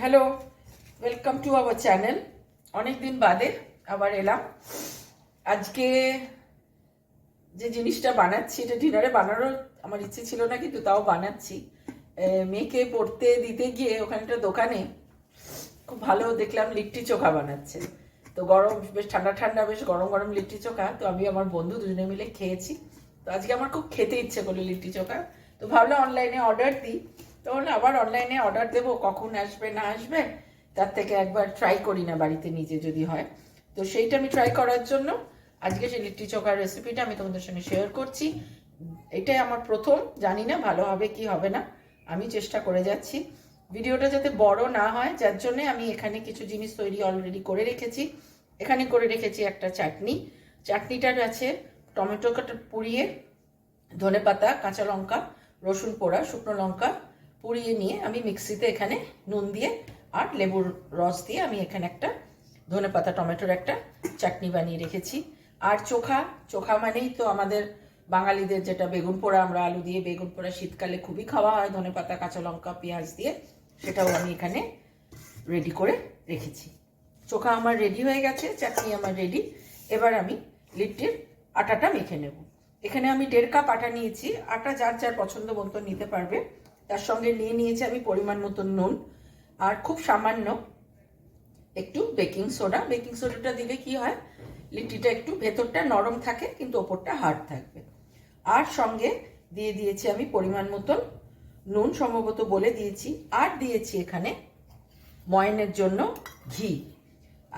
Hello welcome to our channel অনেক দিন বাদে আবার এলাম। আজকে যে জিনিসটা বানাচ্ছি, এটা ডিনারে বানানোর আমার ইচ্ছে ছিল না, কিন্তু তাও বানাচ্ছি। মেয়েকে পড়তে দিতে গিয়ে ওখানটা দোকানে খুব ভালো দেখলাম লিট্টি চোখা বানাচ্ছে। তো গরম, বেশ ঠান্ডা ঠান্ডা, বেশ গরম গরম লিট্টি চোখা। তো আমি আমার বন্ধু দুজনে মিলে খেয়েছি। তো আজকে আমার খুব খেতে ইচ্ছে করল লিট্টি চোখা। তো ভাবলাম অনলাইনে অর্ডার দিই। তো বললাম আবার অনলাইনে অর্ডার দেবো, কখন আসবে, না আসবে, তার থেকে একবার ট্রাই করি না বাড়িতে নিজে যদি হয়। তো সেইটা আমি ট্রাই করার জন্য, আজকে সেই লিট্টি চোখার রেসিপিটা আমি তোমাদের সঙ্গে শেয়ার করছি। এটাই আমার প্রথম, জানি না ভালো হবে কি হবে না, আমি চেষ্টা করে যাচ্ছি। ভিডিওটা যাতে বড় না হয়, যার জন্য আমি এখানে কিছু জিনিস তৈরি অলরেডি করে রেখেছি। এখানে করে রেখেছি একটা চাটনি। চাটনিটার আছে টমেটো কাটা পুড়িয়ে ধনে পাতা কাঁচা লঙ্কা, রসুন পোড়া, শুকনো লঙ্কা পুড়িয়ে নিয়ে আমি মিক্সিতে এখানে নুন দিয়ে আর লেবুর রস দিয়ে আমি এখানে একটা ধনে পাতা, টমেটোর একটা চাটনি বানিয়ে রেখেছি। আর চোখা চোখা মানেই তো আমাদের বাঙালিদের যেটা বেগুন পোড়া, আমরা আলু দিয়ে বেগুন পোড়া শীতকালে খুবই খাওয়া হয়, ধনে পাতা, কাঁচা লঙ্কা, পেঁয়াজ দিয়ে, সেটাও আমি এখানে রেডি করে রেখেছি। চোখা আমার রেডি হয়ে গেছে, চাটনি আমার রেডি এবার আমি লিট্টির আটাটা মেখে নেব। এখানে আমি দেড় কাপ আটা নিয়েছি। আটা যার যার পছন্দ মতো নিতে পারবে। তার সঙ্গে নিয়ে নিয়েছি আমি পরিমাণ মতো নুন আর খুব সামান্য একটু বেকিং সোডা। বেকিং সোডাটা দিলে কি হয় লিট্টিটা একটু ভেতরটা নরম থাকে, কিন্তু ওপরটা হার্ড থাকবে। আর সঙ্গে দিয়ে দিয়েছি আমি পরিমাণ মতন নুন, সম্ভবত বলে দিয়েছি। আর দিয়েছি এখানে ময়নের জন্য ঘি।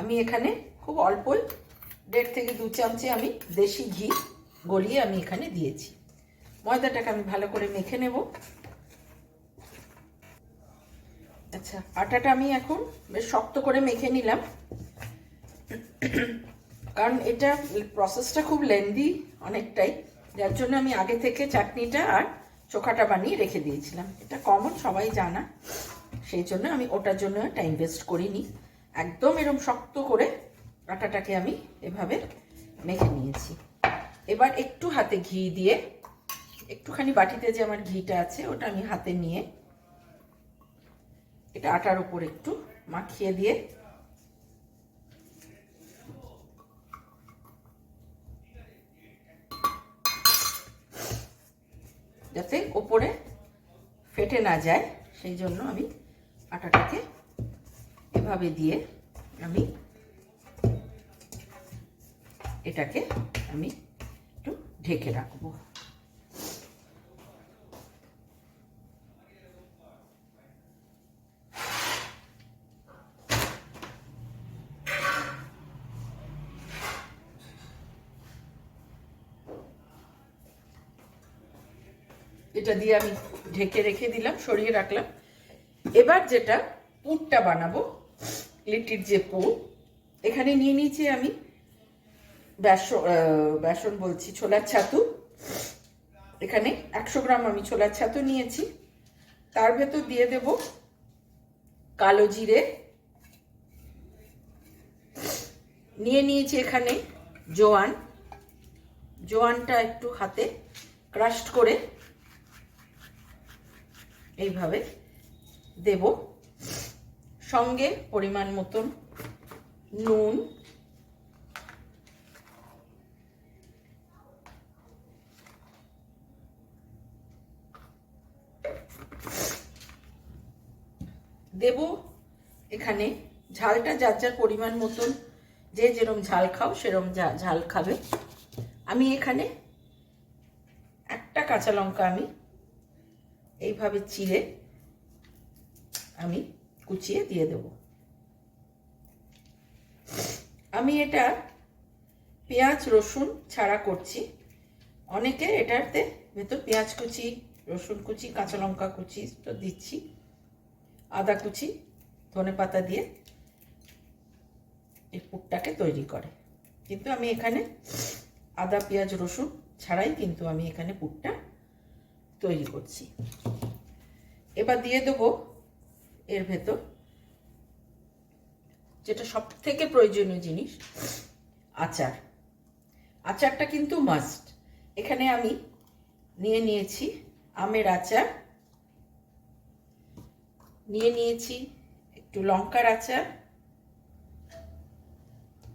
আমি এখানে খুব অল্পই দেড় থেকে দু চামচে আমি দেশি ঘি গলিয়ে আমি এখানে দিয়েছি। ময়দাটাকে আমি ভালো করে মেখে নেব। আচ্ছা আটাটা আমি এখন বেশ শক্ত করে মেখে নিলাম। কারণ এটা প্রসেসটা খুব লেন্দি অনেকটাই। যার জন্য আমি আগে থেকে চাটনিটা আর চোখাটা বানিয়ে রেখে দিয়েছিলাম। এটা কমন সবাই জানা। সেই জন্য আমি ওটার জন্য টাইম ওয়েস্ট করিনি। একদম এরকম শক্ত করে আটাটাকে আমি এভাবে মেখে নিয়েছি। এবার একটু হাতে ঘি দিয়ে, একটুখানি বাটিতে যে আমার ঘিটা আছে, ওটা আমি হাতে নিয়ে এটা আটার উপর একটু মাখিয়ে দিয়ে যাতে ওপরে ফেটে না যায়, সেই জন্য আমি আটাটাকে এভাবে দিয়ে আমি এটাকে আমি একটু ঢেকে রাখব। দিয়ে আমি ঢেকে রেখে দিলাম, সরিয়ে রাখলাম। এবার যেটা, পুরটা বানাবো, লিটির যে পুর। এখানে নিয়ে নিয়েছি আমি বেসন বেসন বলছি, ছোলার ছাতু। এখানে একশো গ্রাম আমি ছোলার ছাতু নিয়েছি। তার ভেতর দিয়ে দেব কালো জিরে। নিয়ে নিয়েছি এখানে জোয়ান। জোয়ানটা একটু হাতে ক্রাস্ট করে এইভাবে দেব। সঙ্গে পরিমাণ মতন নুন। দেব এখানে ঝালটা যার যার পরিমাণ মতন, যে যেরম ঝাল খাও সেরম ঝাল খাবে। আমি এখানে একটা কাঁচা লঙ্কা আমি এইভাবে চিড়ে আমি কুচিয়ে দিয়ে দেব। আমি এটা পেঁয়াজ, রসুন ছাড়া করছি। অনেকে এটাতে ভেতর পেঁয়াজ কুচি, রসুন কুচি, কাঁচা লঙ্কা কুচি তো দিচ্ছি। আদা কুচি, ধনে পাতা দিয়ে এই পুরটাকে তৈরি করে। কিন্তু আমি এখানে আদা, পেঁয়াজ, রসুন ছাড়াই কিন্তু আমি এখানে পুরটা তৈরি করছি। এবার দিয়ে দেবো এর ভেতর যেটা সব থেকে প্রয়োজনীয় জিনিস, আচার। আচারটা কিন্তু মাস্ট এখানে আমি নিয়ে নিয়েছি আমের আচার, নিয়ে নিয়েছি একটু লঙ্কার আচার।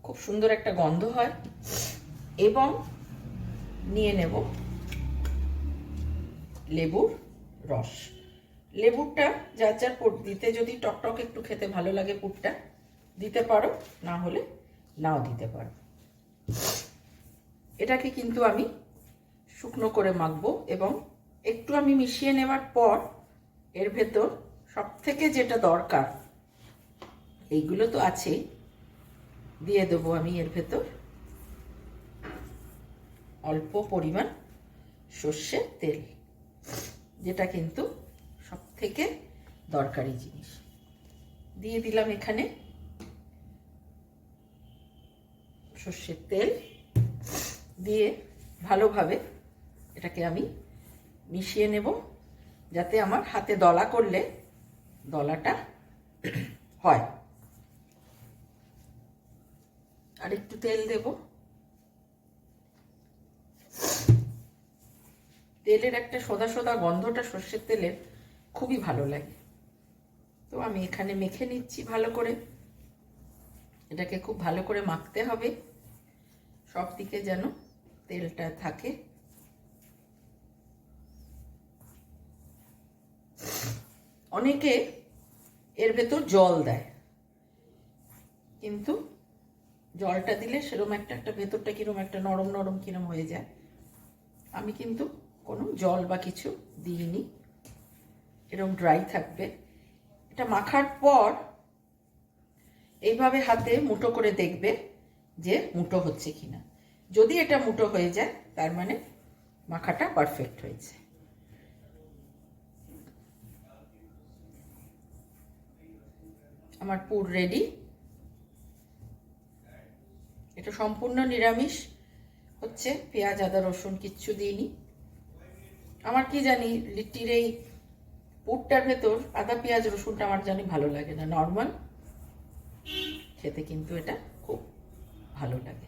খুব সুন্দর একটা গন্ধ হয়। এবং নিয়ে নেব লেবুর রস। লেবুরটা যার যার দিতে যদি টকটক একটু খেতে ভালো লাগে পুরটা, দিতে পারো, না হলে নাও দিতে পারো। এটাকে কিন্তু আমি শুকনো করে মাখবো এবং একটু আমি মিশিয়ে নেওয়ার পর এর ভেতর সব থেকে যেটা দরকার, এইগুলো তো আছেই, দিয়ে দেবো আমি এর ভেতর অল্প পরিমাণ সর্ষের তেল। যেটা কিন্তু সব থেকে দরকারি জিনিস। দিয়ে দিলাম এখানে সর্ষের তেল। দিয়ে ভালোভাবে এটাকে আমি মিশিয়ে নেব যাতে আমার হাতে দলা করলে দলাটা হয়। আর একটু তেল দেব। তেলের একটা সোদা সোদা গন্ধটা সর্ষের তেলের খুবই ভালো লাগে। তো আমি এখানে মেখে নিচ্ছি ভালো করে। এটাকে খুব ভালো করে মাখতে হবে। সব দিকে যেন তেলটা থাকে। অনেকে এর ভেতর জল দেয়। কিন্তু জলটা দিলে সেরকম একটা একটা ভেতরটা কিরম একটা নরম নরম কিরম হয়ে যায়। আমি কিন্তু কোনো জল বা কিছু দিইনি। এরকম ড্রাই থাকবে। এটা মাখার পর এইভাবে হাতে মুটো করে দেখবে যে মুটো হচ্ছে কিনা। যদি এটা মুঠো হয়ে যায়, তার মানে মাখাটা পারফেক্ট হয়েছে। আমার পুর রেডি এটা সম্পূর্ণ নিরামিষ। হচ্ছে পেঁয়াজ, আদা, রসুন কিচ্ছু দিইনি। আমার কি জানি, লিট্টির এই পুরটার ভেতর আদা, পেঁয়াজ, রসুনটা আমার জানি ভালো লাগে না। নর্মাল। খেতে কিন্তু এটা খুব ভালো লাগে।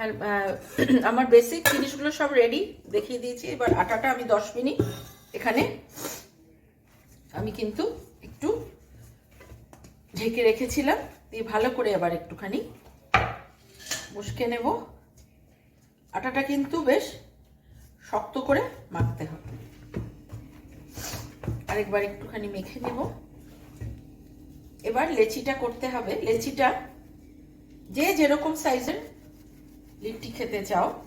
আর আমার বেসিক জিনিসগুলো সব রেডি দেখিয়ে দিয়েছি। এবার আটাটা আমি দশ মিনিট এখানে আমি কিন্তু একটু ঢেকে রেখেছিলাম। দিয়ে ভালো করে আবার একটুখানি মুশকে নেব। আটাটা কিন্তু বেশ শক্ত করে মাখতে হবে। আরেকবার একটুখানি মেখে নেব। এবার লেচিটা করতে হবে। লেচিটা যে যেরকম সাইজের লিট্টি খেতে চাও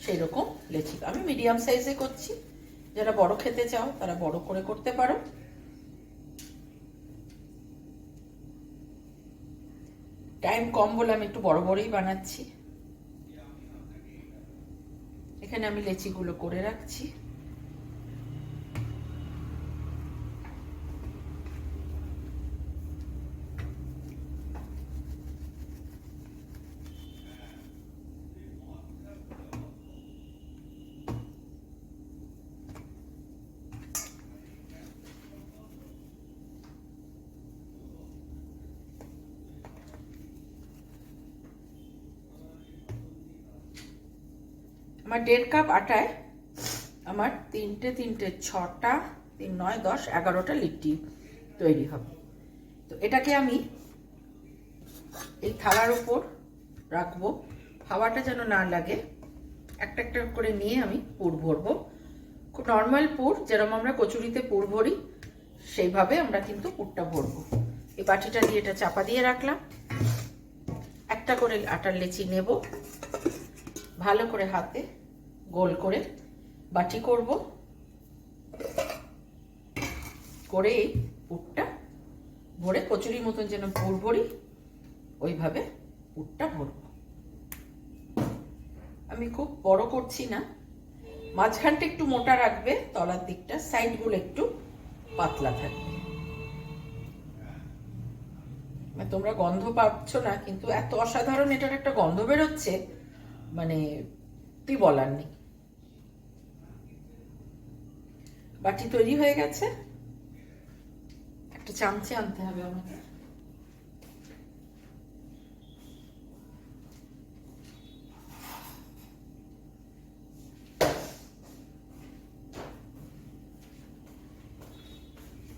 সেই রকম লেচি। আমি মিডিয়াম সাইজে করছি। যারা বড় খেতে চাও, তারা বড় করে করতে পারো। টাইম কম বলে আমি একটু বড় বড়ই বানাচ্ছি। এখানে আমি লেচিগুলো করে রাখছি। আমার দেড় কাপ আটায় আমার তিনটে তিনটে ছটা, তিন, নয়, দশ, এগারোটা লিট্টি তৈরি হবে। তো এটাকে আমি এই থালার উপর রাখব। হাওয়াটা যেন না লাগে। একটা একটা করে নিয়ে আমি পুর ভরবো। খুব নর্মাল পুর, যেরকম আমরা কচুরিতে পুর ভরি, সেইভাবে আমরা কিন্তু পুরটা ভরবো। এই বাটিটা দিয়ে এটা চাপা দিয়ে রাখলাম। একটা করে আটার লেচি নেব। ভালো করে হাতে গোল করে বাটি করব। করে এই পুরটা ভরে কচুরির মতন যেন পুর ভরি ওইভাবে পুরটা ভরব। আমি খুব বড় করছি না। মাঝখানটা একটু মোটা রাখবে, তলার দিকটা, সাইডগুলো একটু পাতলা থাকবে। তোমরা গন্ধ পাচ্ছ না, কিন্তু এত অসাধারণ এটার একটা গন্ধ বেরোচ্ছে মানে তুই বলার নেই। বাটি তৈরি হয়ে গেছে। একটা চামচে আনতে হবে আমাকে।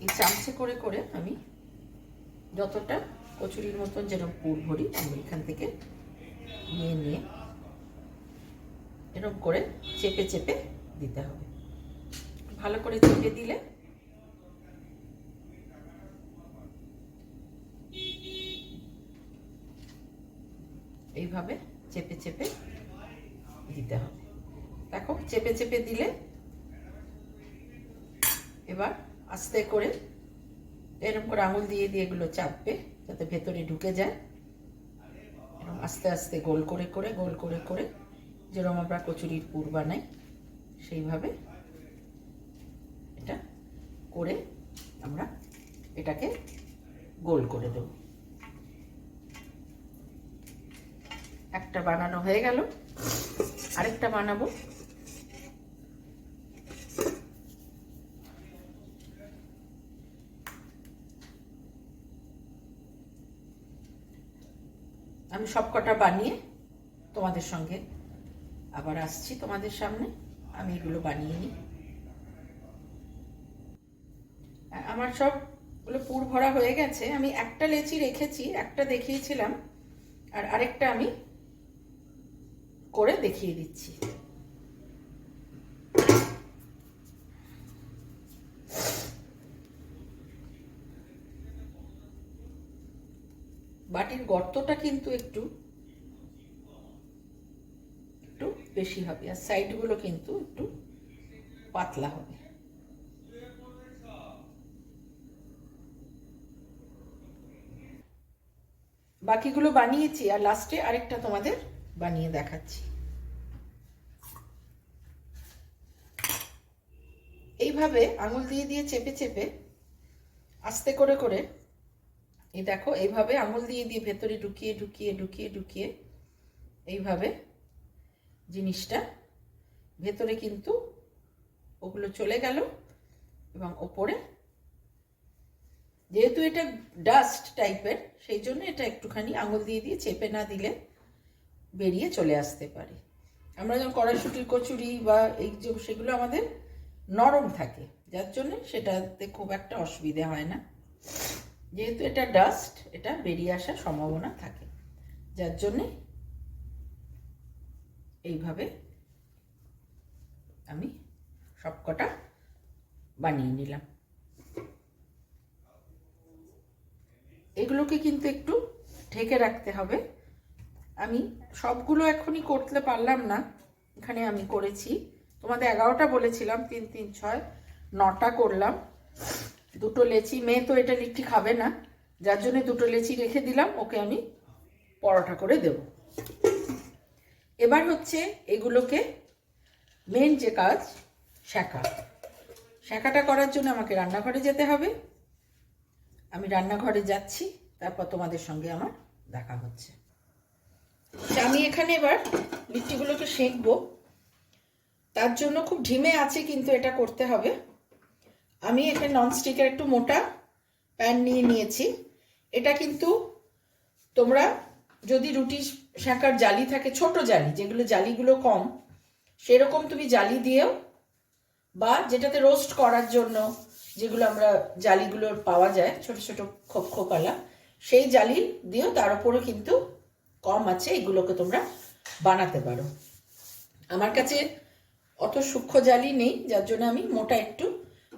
এই চামচে করে করে আমি যতটা কচুরির মতন যেরকম পুর ভরি, আমি এখান থেকে নিয়ে নিয়ে এরকম করে চেপে চেপে দিতে হবে। ভালো করে চেপে দিলে। এইভাবে চেপে চেপে দিতে হবে। দেখো, চেপে চেপে দিলে এবার আস্তে করে এরকম করে আঙুল দিয়ে দিয়ে এগুলো চাপবে যাতে ভেতরে ঢুকে যায়। এরকম আস্তে আস্তে গোল করে করে, গোল করে করে, যেরকম আমরা কচুরির পুর বানাই, সেইভাবে এটা করে আমরা এটাকে গোল করে দেব। একটা বানানো হয়ে গেল। আরেকটা বানাবো। আমি সব কটা বানিয়ে তোমাদের সঙ্গে আবার আসছি তোমাদের সামনে। আমি এগুলো বানিয়ে নিই। আমার সবগুলো পুর ভরা হয়ে গেছে। আমি একটা লেচি রেখেছি, একটা দেখিয়েছিলাম, আর আরেকটা আমি করে দেখিয়ে দিচ্ছি। বাটির গর্তটা কিন্তু একটু একটু বেশি হবে, আর সাইডগুলো কিন্তু একটু পাতলা হবে। বাকিগুলো বানিয়েছি, আর লাস্টে আরেকটা তোমাদের বানিয়ে দেখাচ্ছি। এইভাবে আঙুল দিয়ে দিয়ে চেপে চেপে, আস্তে করে করে, এই দেখো, এইভাবে আঙুল দিয়ে দিয়ে ভেতরে ঢুকিয়ে ঢুকিয়ে ঢুকিয়ে ঢুকিয়ে, এইভাবে জিনিসটা ভেতরে কিন্তু ওগুলো চলে গেল এবং ওপরে যেহেতু এটা ডাস্ট টাইপের সেই জন্য এটা একটুখানি আঙুল দিয়ে দিয়ে চেপে না দিলে বেরিয়ে চলে আসতে পারে। আমরা যেমন কড়াইশুটির কচুরি বা এই যে সেগুলো আমাদের নরম থাকে, যার জন্য সেটাতে খুব একটা অসুবিধে হয় না। যেহেতু এটা ডাস্ট এটা বেরিয়ে আসার সম্ভাবনা থাকে। যার জন্যে এইভাবে আমি সবকটা বানিয়ে নিলাম। এগুলোকে কিন্তু একটু ঢেকে রাখতে হবে। আমি সবগুলো এখনই করতে পারলাম না। এখানে আমি করেছি। তোমাদের এগারোটা বলেছিলাম, তিন তিন, ছয়, নটা করলাম। দুটো লেচি, মেয়ে তো এটা লিট্টি খাবে না। যার জন্য দুটো লেচি রেখে দিলাম, ওকে আমি পরোটা করে দেব। এবার হচ্ছে এগুলোকে মেন যে কাজ শাঁকা শাঁকাটা করার জন্য আমাকে রান্নাঘরে যেতে হবে। আমি রান্নাঘরে যাচ্ছি, তারপর তোমাদের সঙ্গে আমার দেখা হচ্ছে। আমি এখানে এবার লিট্টিগুলোকে সেঁকবো। তার জন্য খুব ঢিমে আছে, কিন্তু এটা করতে হবে। আমি এখানে ননস্টিকের একটু মোটা প্যান নিয়ে নিয়েছি। এটা কিন্তু তোমরা যদি রুটি শাঁকার জালি থাকে, ছোট জালি, যেগুলো জালিগুলো কম, সেরকম তুমি জালি দিয়েও বা যেটাতে রোস্ট করার জন্য যেগুলো আমরা জালিগুলোর পাওয়া যায়, ছোট ছোট খোপ খোপালা, সেই জালি দিয়েও তার উপরে কিন্তু কম আছে, এগুলোকে তোমরা বানাতে পারো। আমার কাছে অত সূক্ষ্ম জালি নেই, যার জন্য আমি মোটা একটু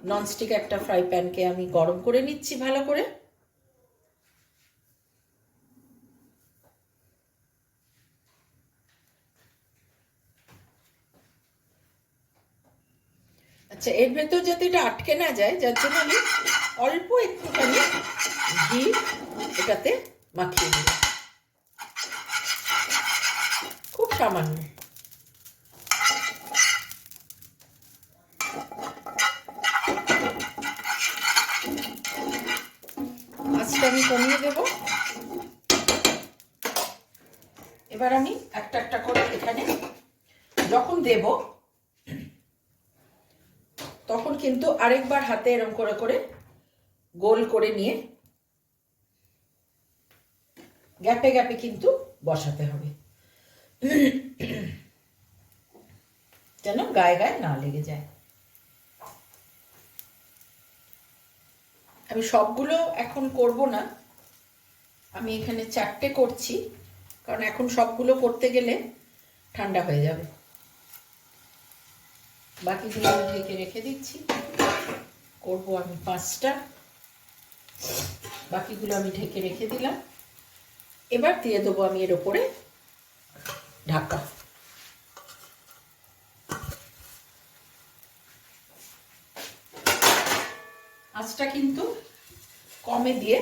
ননস্টিক একটা ফ্রাই প্যানকে আমি গরম করে নিচ্ছি ভালো করে। আচ্ছা এর ভেতর যাতে এটা আটকে না যায়, যার জন্য আমি অল্প একটুখানি ঘি এটাতে মাখিয়ে দিই খুব সামান্য। আজকে আমি কমিয়ে দেব। এবার আমি একটা একটা করে এখানে যখন দেব তখন কিন্তু আরেকবার হাতে এরম করে করে গোল করে নিয়ে গ্যাপে গ্যাপে কিন্তু বসাতে হবে। যেন গায়ে গায়ে না লেগে যায়। আমি সবগুলো এখন করব না। আমি এখানে চারটে করছি, কারণ এখন সবগুলো করতে গেলে ঠান্ডা হয়ে যাবে। বাকিগুলো আমি ঢেকে রেখে দিচ্ছি। করব আমি পাঁচটা। বাকিগুলো আমি ঢেকে রেখে দিলাম। এবার দিয়ে দেবো আমি এর ওপরে ঢাকা। আঁচটা কিন্তু কমে দিয়ে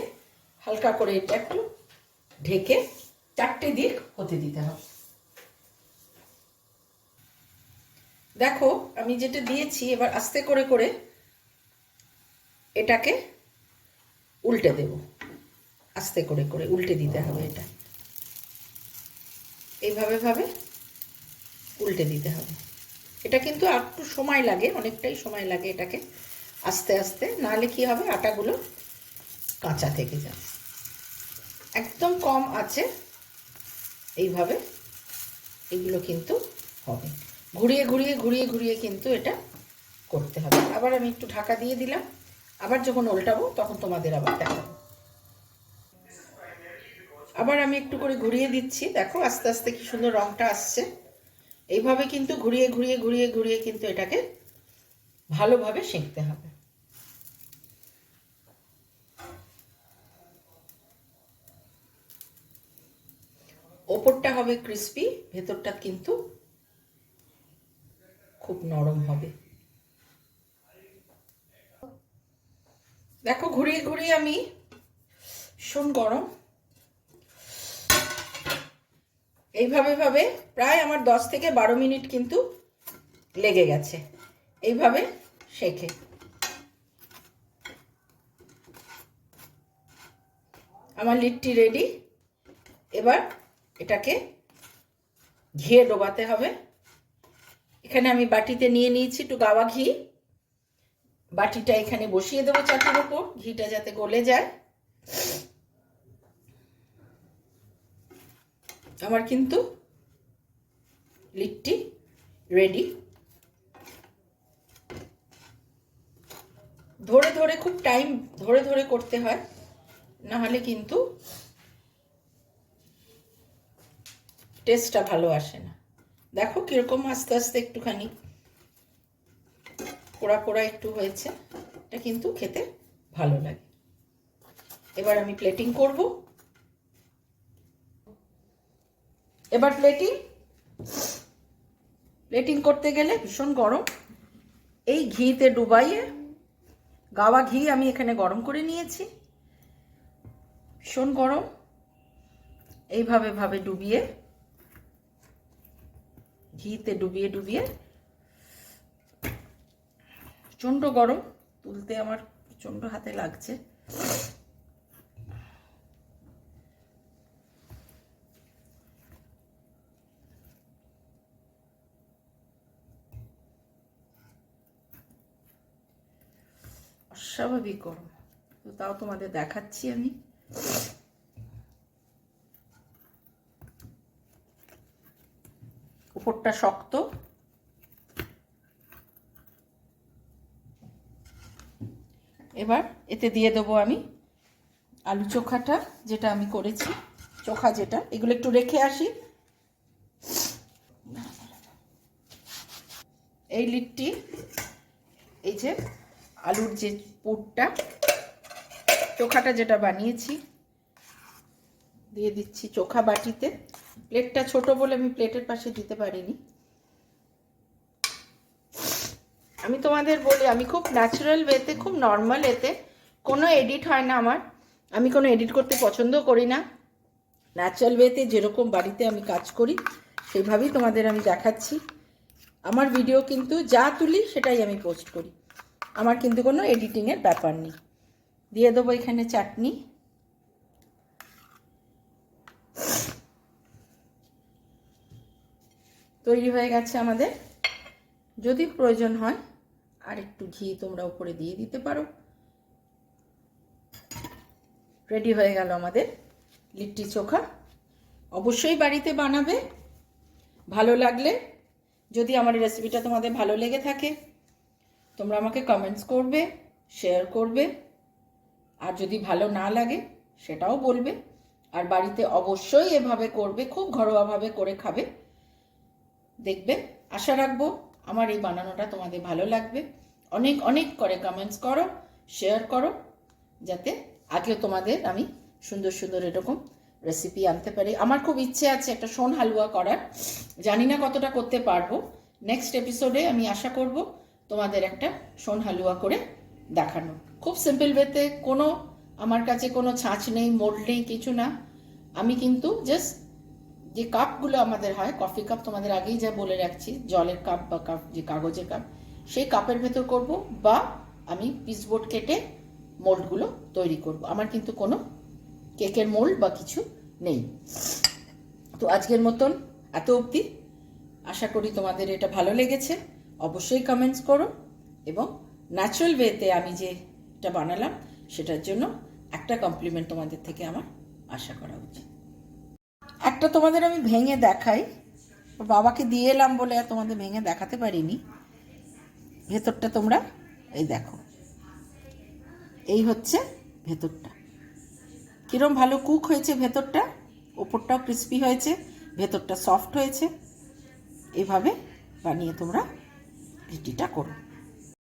হালকা করে এটা একটু ঢেকে চারটে দিক হতে দিতে হবে। দেখো, আমি যেটা দিয়েছি, এবার আস্তে করে করে এটাকে উল্টে দেব। আস্তে করে করে উল্টে দিতে হবে এটা। এইভাবে ভাবে উল্টে দিতে হবে। এটা কিন্তু একটু সময় লাগে, অনেকটাই সময় লাগে এটাকে আস্তে আস্তে। নাহলে কি হবে? আটাগুলো কাঁচা থেকে যাবে। একদম কম আছে। এইভাবে এগুলো কিন্তু হবে। ঘুরিয়ে ঘুরিয়ে ঘুরিয়ে ঘুরিয়ে কিন্তু এটা করতে হবে। আবার আমি একটু ঢাকা দিয়ে দিলাম। আবার যখন উল্টাবো তখন তোমাদের আবার দেখাবো। আবার আমি একটু করে ঘুরিয়ে দিচ্ছি। দেখো, আস্তে আস্তে কি সুন্দর রংটা আসছে। এইভাবে কিন্তু ঘুরিয়ে ঘুরিয়ে ঘুরিয়ে ঘুরিয়ে কিন্তু এটাকে ভালোভাবে সেঁকতে হবে। ওপরটা হবে ক্রিস্পি, ভেতরটা কিন্তু খুব নরম হবে। দেখো, ঘুরিয়ে ঘুরিয়ে আমি ভীষণ গরম। এইভাবে ভাবে প্রায় আমার দশ থেকে বারো মিনিট কিন্তু লেগে গেছে। এইভাবে শেখে। আমার লিটটি রেডি। এবার এটাকে ঘিয়ে ডোবাতে হবে। এখানে আমি বাটিতে নিয়ে নিয়েছি একটু গাওয়া ঘি। বাটিটা এখানে বসিয়ে দেবো চাটির ওপর, ঘিটা যাতে গলে যায়। আমার কিন্তু লিটটি রেডি। ধরে ধরে খুব টাইম, ধরে ধরে করতে হয় না হলে কিন্তু টেস্টটা ভালো আসে না। দেখো কীরকম আস্তে আস্তে একটুখানি পোড়া পোড়া একটু হয়েছে, এটা কিন্তু খেতে ভালো লাগে। এবার আমি প্লেটিং করব। এবার প্লেটিং প্লেটিং করতে গেলে ভীষণ গরম। এই ঘিতে ডুবাইয়ে গাওয়া ঘি আমি এখানে গরম করে নিয়েছি। ভীষণ গরম। এইভাবে ভাবে ডুবিয়ে ঘিতে ডুবিয়ে ডুবিয়ে প্রচণ্ড গরম, তুলতে আমার প্রচণ্ড হাতে লাগছে। অস্বাভাবিক গরম। তো তাও তোমাদের দেখাচ্ছি আমি। উপরটা শক্ত। এবার এতে দিয়ে দেবো আমি আলু চোখাটা, যেটা আমি করেছি, চোখা যেটা, এগুলো একটু রেখে আসি। এই লিটটি, এই যে আলুর যে পুরটা, চোখাটা যেটা বানিয়েছি, দিয়ে দিচ্ছি চোখা বাটিতে। প্লেটটা ছোট বলে আমি প্লেটের পাশে দিতে পারিনি। আমি তোমাদের বলি, আমি খুব ন্যাচারাল ওয়েতে খুব নর্মাল এতে কোনো এডিট হয় না আমার। আমি কোনো এডিট করতে পছন্দ করি না। ন্যাচারাল ওয়েতে যেরকম বাড়িতে আমি কাজ করি সেইভাবেই তোমাদের আমি দেখাচ্ছি। আমার ভিডিও কিন্তু যা তুলি, সেটাই আমি পোস্ট করি। আমার কিন্তু কোনো এডিটিংয়ের ব্যাপার নেই। দিয়ে দেবো এখানে চাটনি। তৈরি হয়ে গেছে আমাদের। যদি প্রয়োজন হয়, আর একটু ঘি তোমরা উপরে দিয়ে দিতে পারো। রেডি হয়ে গেল আমাদের লিট্টি চোখা। অবশ্যই বাড়িতে বানাবে। ভালো লাগলে, যদি আমার রেসিপিটা তোমাদের ভালো লেগে থাকে, তোমরা আমাকে কমেন্টস করবে শেয়ার করবে। আর যদি ভালো না লাগে, সেটাও বলবে। আর বাড়িতে অবশ্যই এভাবে করবে, খুব ঘরোয়াভাবে করে খাবে। দেখবে আশা রাখব আমার এই বানানোটা তোমাদের ভালো লাগবে। অনেক অনেক করে কমেন্টস করো শেয়ার করো, যাতে আগেও তোমাদের আমি সুন্দর সুন্দর এরকম রেসিপি আনতে পারি। আমার খুব ইচ্ছে আছে একটা সোন হালুয়া করার। জানি না কতটা করতে পারব। নেক্সট এপিসোডে আমি আশা করব তোমাদের একটা সোন হালুয়া করে দেখানো। খুব সিম্পল ওয়েতে কোনো, আমার কাছে কোনো ছাঁচ নেই মোল্ড নেই, কিছু না। আমি কিন্তু জাস্ট যে কাপগুলো আমাদের হয় কফি কাপ তোমাদের আগেই যা বলে রাখছি, জলের কাপ বা কাপ যে কাগজের কাপ সেই কাপের ভেতর করব বা আমি পিসবোর্ড কেটে মোল্ডগুলো তৈরি করব। আমার কিন্তু কোনো কেকের মোল্ড বা কিছু নেই। তো আজকের মতন এত অবধি। আশা করি তোমাদের এটা ভালো লেগেছে। অবশ্যই কমেন্টস করো এবং ন্যাচারাল ওয়েতে আমি যে এটা বানালাম, সেটার জন্য একটা কমপ্লিমেন্ট তোমাদের থেকে আমার আশা করা উচিত। একটা তোমাদের আমি ভেঙে দেখাই। বাবাকে দিয়ে এলাম বলে আর তোমাদের ভেঙে দেখাতে পারিনি। ভেতরটা তোমরা এই দেখো। এই হচ্ছে ভেতরটা। কিরম ভালো কুক হয়েছে ভেতরটা। ওপরটাও ক্রিস্পি হয়েছে, ভেতরটা সফট হয়েছে। এভাবে বানিয়ে তোমরা রুটিটা করো।